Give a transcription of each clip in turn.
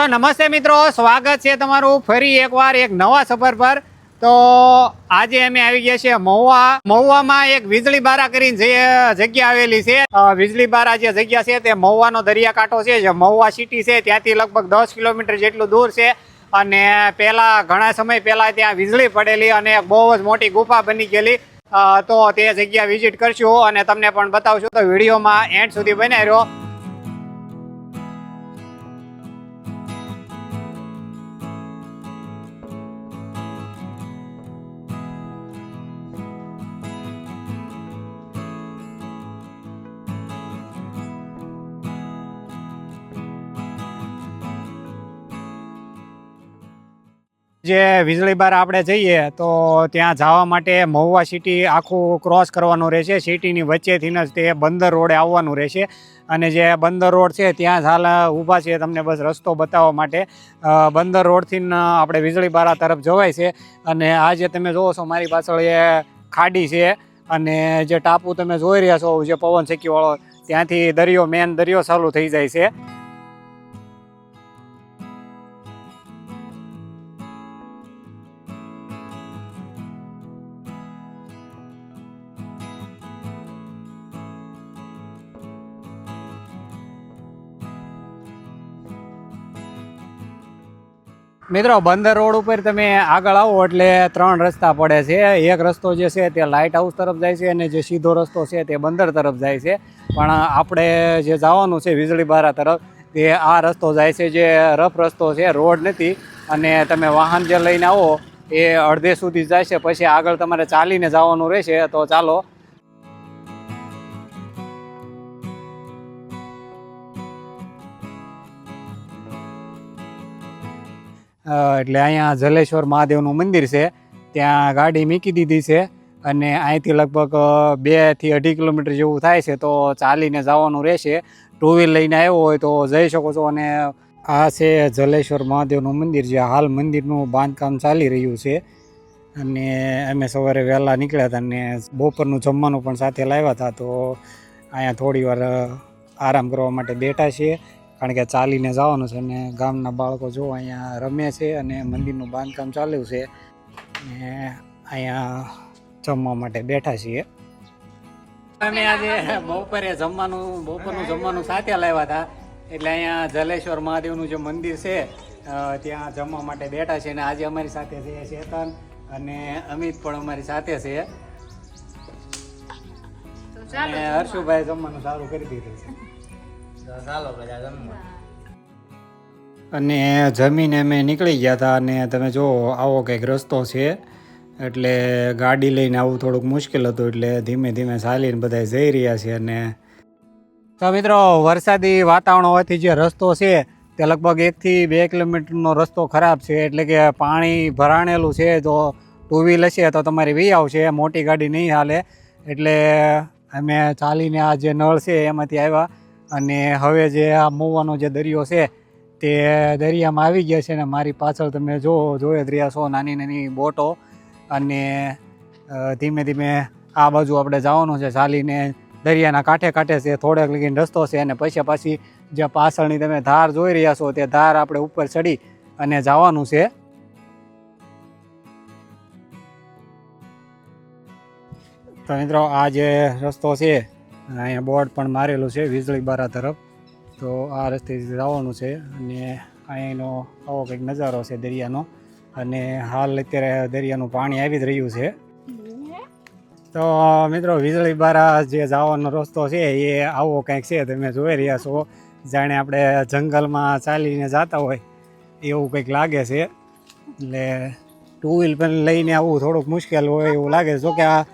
તો નમસ્તે મિત્રો, સ્વાગત છે તમારું ફરી એકવાર એક નવા સફર પર. તો આજે અમે આવી ગયા છીએ મહુવા. મહુવામાં એક વીજળી બારા કરીને જે જગ્યા આવેલી છે વીજળી બારા જે જગ્યા છે તે મહુવાનો દરિયાકાંઠો છે, જે મહુવા સિટી છે, ત્યાંથી લગભગ દસ કિલોમીટર જેટલું દૂર છે. અને પહેલાં ઘણા સમય પહેલાં ત્યાં વીજળી પડેલી અને બહુ જ મોટી ગુફા બની ગયેલી. તો તે જગ્યા વિઝિટ કરશું અને તમને પણ બતાવશું. તો વિડીયોમાં એન્ડ સુધી બનાવી રહ્યો જે વીજળી બાર આપણે જઈએ તો ત્યાં જવા માટે મહુવા સિટી આખું ક્રોસ કરવાનું રહેશે. સિટીની વચ્ચેથી જ તે બંદર રોડે આવવાનું રહેશે. અને જે બંદર રોડ છે ત્યાં હાલ ઊભા છે તમને બસ રસ્તો બતાવવા માટે. બંદર રોડથી આપણે વીજળી બારા તરફ જવાય છે. અને આ જે તમે જોવો છો મારી પાછળ એ ખાડી છે. અને જે ટાપુ તમે જોઈ રહ્યા છો જે પવન શેકીવાળો ત્યાંથી દરિયો મેન દરિયો ચાલુ થઈ જાય છે. મિત્રો, બંદર રોડ ઉપર તમે આગળ આવો એટલે ત્રણ રસ્તા પડે છે. એક રસ્તો જે છે તે લાઇટ હાઉસ તરફ જાય છે અને જે સીધો રસ્તો છે તે બંદર તરફ જાય છે. પણ આપણે જે જવાનું છે વીજળી બારા તરફ, તે આ રસ્તો જાય છે જે રફ રસ્તો છે, રોડ નથી. અને તમે વાહન જે લઈને આવો, એ અડધે સુધી જાય છે. પછી આગળ તમારે ચાલીને જવાનું રહેશે. તો ચાલો એટલે અહીંયા જલેશ્વર મહાદેવનું મંદિર છે. ત્યાં ગાડી મૂકી દીધી છે અને અહીંથી લગભગ બેથી અઢી કિલોમીટર જેવું થાય છે તો ચાલીને જવાનું રહેશે. ટુ વ્હીલ લઈને આવ્યો હોય તો જઈ શકો છો અને આ છે જલેશ્વર મહાદેવનું મંદિર જે હાલ મંદિરનું બાંધકામ ચાલી રહ્યું છે. અને અમે સવારે વહેલા નીકળ્યા હતા અને બપોરનું જમવાનું પણ સાથે લાવ્યા હતા તો અહીંયા થોડી વાર આરામ કરવા માટે બેઠા છીએ. કારણ કે ચાલીને જવાનું છે અને ગામના બાળકો જો અહીંયા રમે છે અને મંદિરનું બાંધકામ ચાલ્યું છે ને અહીંયા જમવા માટે બેઠા છીએ. અમે આજે બપોરે જમવાનું બપોરનું જમવાનું સાથે લાવ્યા હતા. એટલે અહીંયા જલેશ્વર મહાદેવનું જે મંદિર છે ત્યાં જમવા માટે બેઠા છે અને આજે અમારી સાથે છે ચેતન અને અમિત પણ અમારી સાથે છે. અને હર્ષુભાઈ જમવાનું સારું કરી દીધું છે. અને જમીને અમે નીકળી ગયા હતા અને તમે જો આવો કંઈક રસ્તો છે, એટલે ગાડી લઈને આવું થોડુંક મુશ્કેલ હતું, એટલે ધીમે ધીમે ચાલીને બધા જઈ રહ્યા છે અને તો મિત્રો, વરસાદી વાતાવરણ હોવાથી જે રસ્તો છે, તે લગભગ એકથી બે કિલોમીટરનો રસ્તો ખરાબ છે, એટલે કે પાણી ભરાણેલું છે તો ટુ વ્હીલ હશે તો તમારી વી આવશે, મોટી ગાડી નહીં હાલે, એટલે અમે ચાલીને આ જે નળ છે એમાંથી આવ્યા અને હવે જે આ મોવાનો જે દરિયો છે, તે દરિયામાં આવી ગયા છે ને મારી પાછળ તમે જો, જોઈ જ રહ્યા છો નાની નાની બોટો અને ધીમે ધીમે આ બાજુ આપણે જવાનું છે ચાલીને. દરિયાના કાંઠે કાંઠે છે, થોડેક લગીને રસ્તો છે અને પછી પાછી જે પાછળની તમે ધાર જોઈ રહ્યા છો, તે ધાર આપણે ઉપર ચડી અને જવાનું છે. તો મિત્રો, આ જે રસ્તો છે અહીંયા બોર્ડ પણ મારેલું છે વીજળી બારા તરફ. તો આ રસ્તેથી જવાનું છે અને અહીંનો આવો કંઈક નજારો છે દરિયાનો. અને હાલ અત્યારે દરિયાનું પાણી આવી જ રહ્યું છે. તો મિત્રો વીજળી બારા જે જવાનો રસ્તો છે એ આવો કંઈક છે તમે જોઈ રહ્યા છો. જાણે આપણે જંગલમાં ચાલીને જતા હોય એવું કંઈક લાગે છે. એટલે ટુ વ્હીલ પણ લઈને આવવું થોડુંક મુશ્કેલ હોય એવું લાગે છે. જોકે આ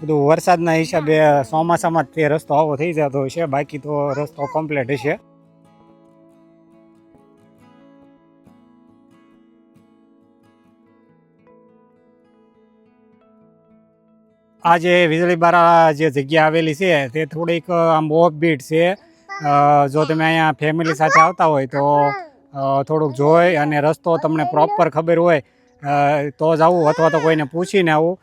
બધું વરસાદના હિસાબે ચોમાસામાં જ તે રસ્તો આવો થઈ જતો હોય છે બાકી તો રસ્તો કમ્પ્લીટ હશે. આ જે વીજળી બારા જે જગ્યા આવેલી છે તે થોડીક આમ ઓફ બીટ છે જો તમે અહીંયા ફેમિલી સાથે આવતા હોય તો થોડુંક જોઈ અને રસ્તો તમને પ્રોપર ખબર હોય તો જ આવું અથવા તો કોઈને પૂછીને આવું.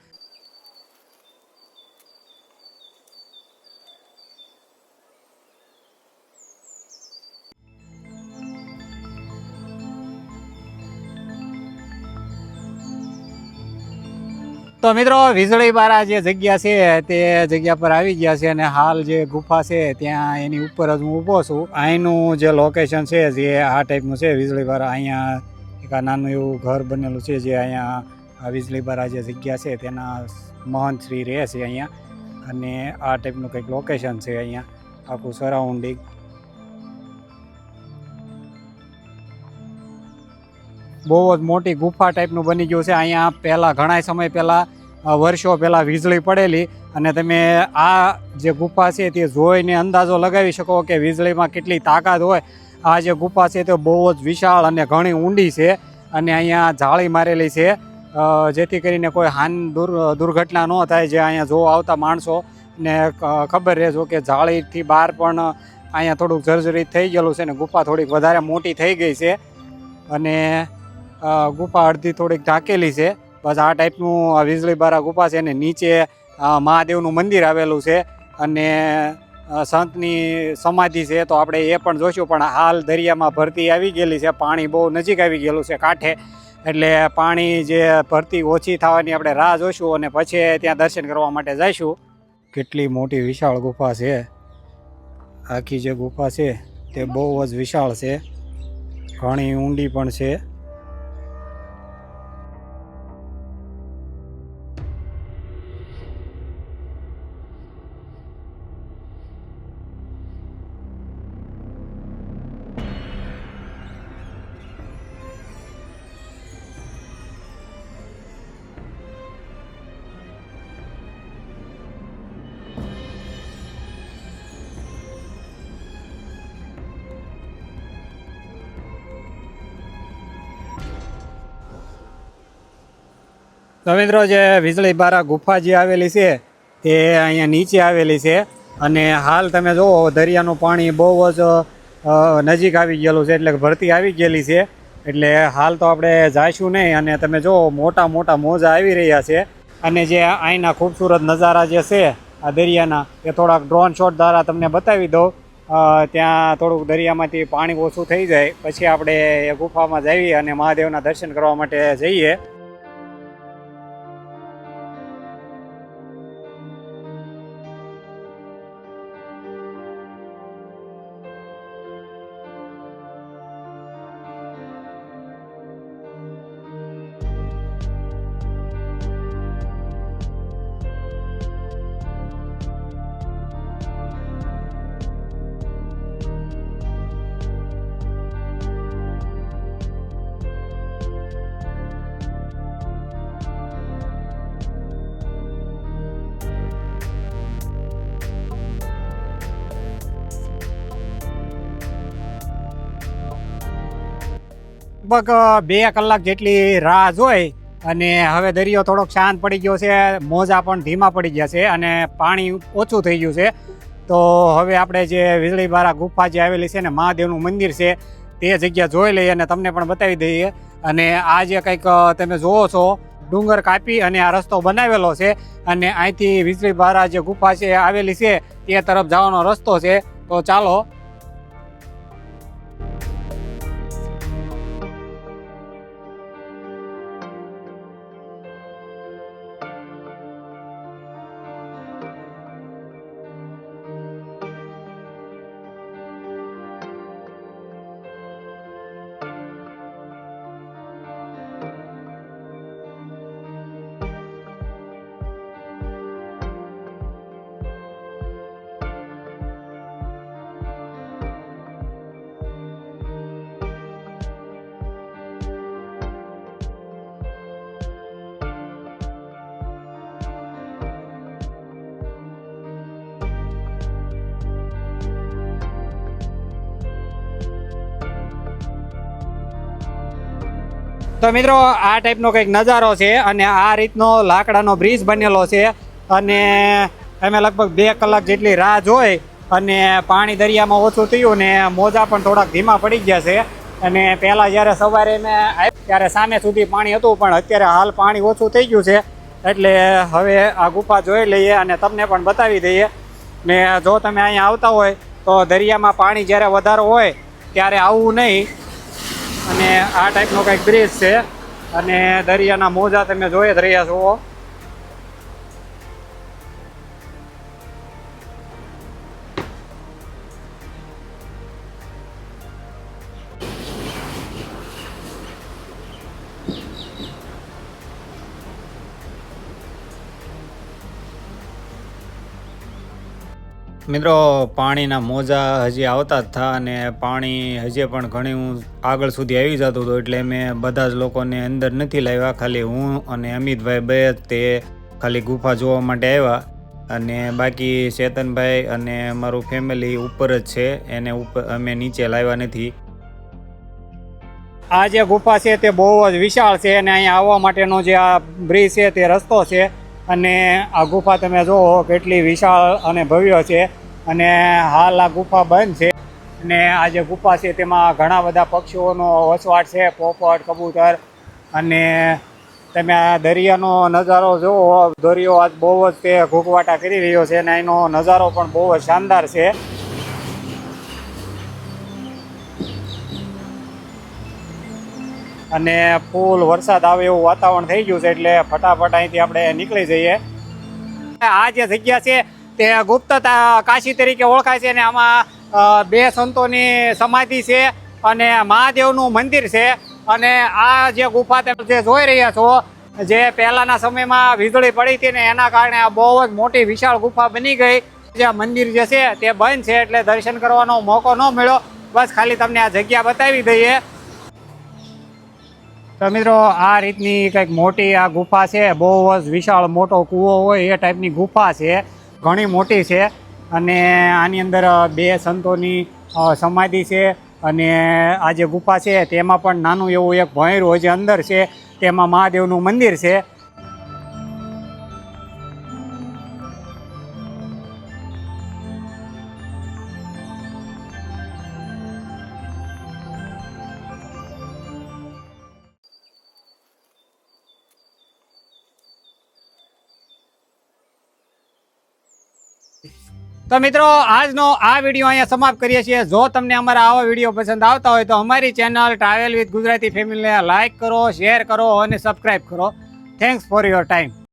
તો મિત્રો, વીજળી બારા જે જગ્યા છે તે જગ્યા પર આવી ગયા છે અને હાલ જે ગુફા છે ત્યાં એની ઉપર જ હું ઊભો છું. અહીંનું જે લોકેશન છે, જે આ ટાઈપનું છે, વીજળી બારા, અહીંયા એક નાનું એવું ઘર બનેલું છે, જે અહીંયા આ વીજળી બારા જે જગ્યા છે તેના મહંત શ્રી રહે છે અહીંયા. અને આ ટાઈપનું કંઈક લોકેશન છે અહીંયા. આખું સરાઉન્ડિંગ બહુ જ મોટી ગુફા ટાઈપનું બની ગયું છે. અહીંયા પહેલાં ઘણા સમય પહેલાં વર્ષો પહેલાં વીજળી પડેલી અને તમે આ જે ગુફા છે તે જોઈને અંદાજો લગાવી શકો કે વીજળીમાં કેટલી તાકાત હોય. આ જે ગુફા છે તે બહુ જ વિશાળ અને ઘણી ઊંડી છે અને અહીંયા જાળી મારેલી છે. જેથી કરીને કોઈ હાન દુર, દુર્ઘટના ન થાય જે અહીંયા જોવા આવતા માણસો. ને ખબર રહેજો કે જાળીથી બહાર પણ અહીંયા થોડુંક જર્જરિત થઈ ગયેલું છે ને ગુફા થોડીક વધારે મોટી થઈ ગઈ છે. અને ગુફા અડધી થોડીક ઢાંકેલી છે. બસ આ ટાઈપનું વીજળીબારા ગુફા છે અને નીચે મહાદેવનું મંદિર આવેલું છે અને સંતની સમાધિ છે તો આપણે એ પણ જોઈશું પણ હાલ દરિયામાં ભરતી આવી ગયેલી છે. પાણી બહુ નજીક આવી ગયેલું છે કાંઠે. એટલે પાણી જે ભરતી ઓછી થવાની આપણે રાહ જોઈશું અને પછી ત્યાં દર્શન કરવા માટે જઈશું. કેટલી મોટી વિશાળ ગુફા છે. આખી જે ગુફા છે તે બહુ જ વિશાળ છે. ઘણી ઊંડી પણ છે. તો જે વીજળી બારા ગુફા જે આવેલી છે, તે અહીંયા નીચે આવેલી છે. અને હાલ તમે જુઓ દરિયાનું પાણી બહુ જ નજીક આવી ગયેલું છે, એટલે ભરતી આવી ગયેલી છે. એટલે હાલ તો આપણે જઈશું નહીં, અને તમે જુઓ મોટા મોટા મોજા આવી રહ્યા છે. અને જે અહીંના ખૂબસૂરત નજારા જે છે, આ દરિયાના, એ થોડાક ડ્રોન શોટ દ્વારા તમને બતાવી દઉં. ત્યાં થોડુંક દરિયામાંથી પાણી ઓછું થઈ જાય, પછી આપણે એ ગુફામાં જઈએ અને મહાદેવના દર્શન કરવા માટે જઈએ. લગભગ બે કલાક જેટલી રાહ જોઈ અને હવે દરિયો થોડોક શાંત પડી ગયો છે, મોજા પણ ધીમા પડી ગયા છે અને પાણી ઓછું થઈ ગયું છે. તો હવે આપણે જે વીજળીબારા ગુફા જે આવેલી છે ને મહાદેવનું મંદિર છે, તે જગ્યા જોઈ લઈએ અને તમને પણ બતાવી દઈએ. અને આ જે કંઈક તમે જોવો છો, ડુંગર કાપી અને આ રસ્તો બનાવેલો છે અને અહીંથી વીજળી બારા જે ગુફા છે, આવેલી છે, તે તરફ જવાનો રસ્તો છે. તો ચાલો તો મિત્રો, આ ટાઈપનો કંઈક નજારો છે અને આ રીતનો લાકડાનો બ્રિજ બનેલો છે. અને અમે લગભગ બે કલાક જેટલી રાહ જોઈ અને પાણી દરિયામાં ઓછું થયું ને મોજા પણ થોડાક ધીમા પડી ગયા છે. અને પહેલાં જ્યારે સવારે મેં ત્યારે સામે સુધી પાણી હતું, પણ અત્યારે હાલ પાણી ઓછું થઈ ગયું છે. એટલે હવે આ ગુફા જોઈ લઈએ અને તમને પણ બતાવી દઈએ. ને જો તમે અહીંયા આવતા હોય, તો દરિયામાં પાણી જ્યારે વધારે હોય, ત્યારે આવવું નહીં. અને આ ટાઈપનો કંઈક બ્રિજ છે. અને દરિયાના મોજા તમે જોઈ જ રહ્યા છો. મિત્રો, પાણીના મોજા હજી આવતા જ થા અને પાણી હજી પણ ઘણી હું આગળ સુધી આવી જતું હતું એટલે મેં બધા જ લોકોને અંદર નથી લાવ્યા, ખાલી હું અને અમિતભાઈ બે તે ખાલી ગુફા જોવા માટે આવ્યા. અને બાકી ચેતનભાઈ અને મારું ફેમિલી ઉપર જ છે, એને ઉપર અમે નીચે લાવ્યા નથી. આ જે ગુફા છે તે બહુ જ વિશાળ છે અને અહીંયા આવવા માટેનો જે આ બ્રિજ છે તે રસ્તો છે. અને આ ગુફા તમે જુઓ કેટલી વિશાળ અને ભવ્ય છે. અને હાલ આ ગુફા બંધ છે. અને આ જે ગુફા છે તેમાં ઘણા બધા પક્ષીઓનો વસવાટ છે, પોપટ, કબૂતર. અને તમે આ દરિયાનો નજારો જુઓ, દરિયો આજ બહુ જ તે ઘૂંઘવાટા કરી રહ્યો છે અને એનો નજારો પણ બહુ જ શાનદાર છે. અને ફૂલ વરસાદ આવે એવું વાતાવરણ થઈ ગયું છે એટલે ફટાફટ અહીંથી આપણે નીકળી જઈએ. આ જે જગ્યા છે તે ગુપ્ત કાશી તરીકે ઓળખાય છે અને આમાં બે સંતોની સમાધિ છે અને મહાદેવનું મંદિર છે અને આ જે ગુફા તમે જે જોઈ રહ્યા છો, જે પહેલાના સમયમાં વીજળી પડી હતી ને એના કારણે આ બહુ જ મોટી વિશાળ ગુફા બની ગઈ. જે મંદિર જે છે તે બંધ છે એટલે દર્શન કરવાનો મોકો ન મળ્યો. બસ ખાલી તમને આ જગ્યા બતાવી દઈએ. તો મિત્રો, આ રીતની કંઈક મોટી આ ગુફા છે. બહુ જ વિશાળ મોટો કૂવો હોય એ ટાઈપની ગુફા છે. ઘણી મોટી છે અને આની અંદર બે સંતોની સમાધિ છે અને આ જે ગુફા છે તેમાં પણ નાનું એવું એક ભોંયરું જે અંદર છે. તેમાં મહાદેવનું મંદિર છે. તો મિત્રો, આજનો આ વીડિયો અહીંયા સમાપ્ત કરીએ છીએ. જો તમને અમારા આવા વીડિયો પસંદ આવતા હોય તો અમારી ચેનલ ટ્રાવેલ વિથ ગુજરાતી ફેમિલીને લાઇક કરો, શેર કરો અને સબસ્ક્રાઈબ કરો. Thanks for your time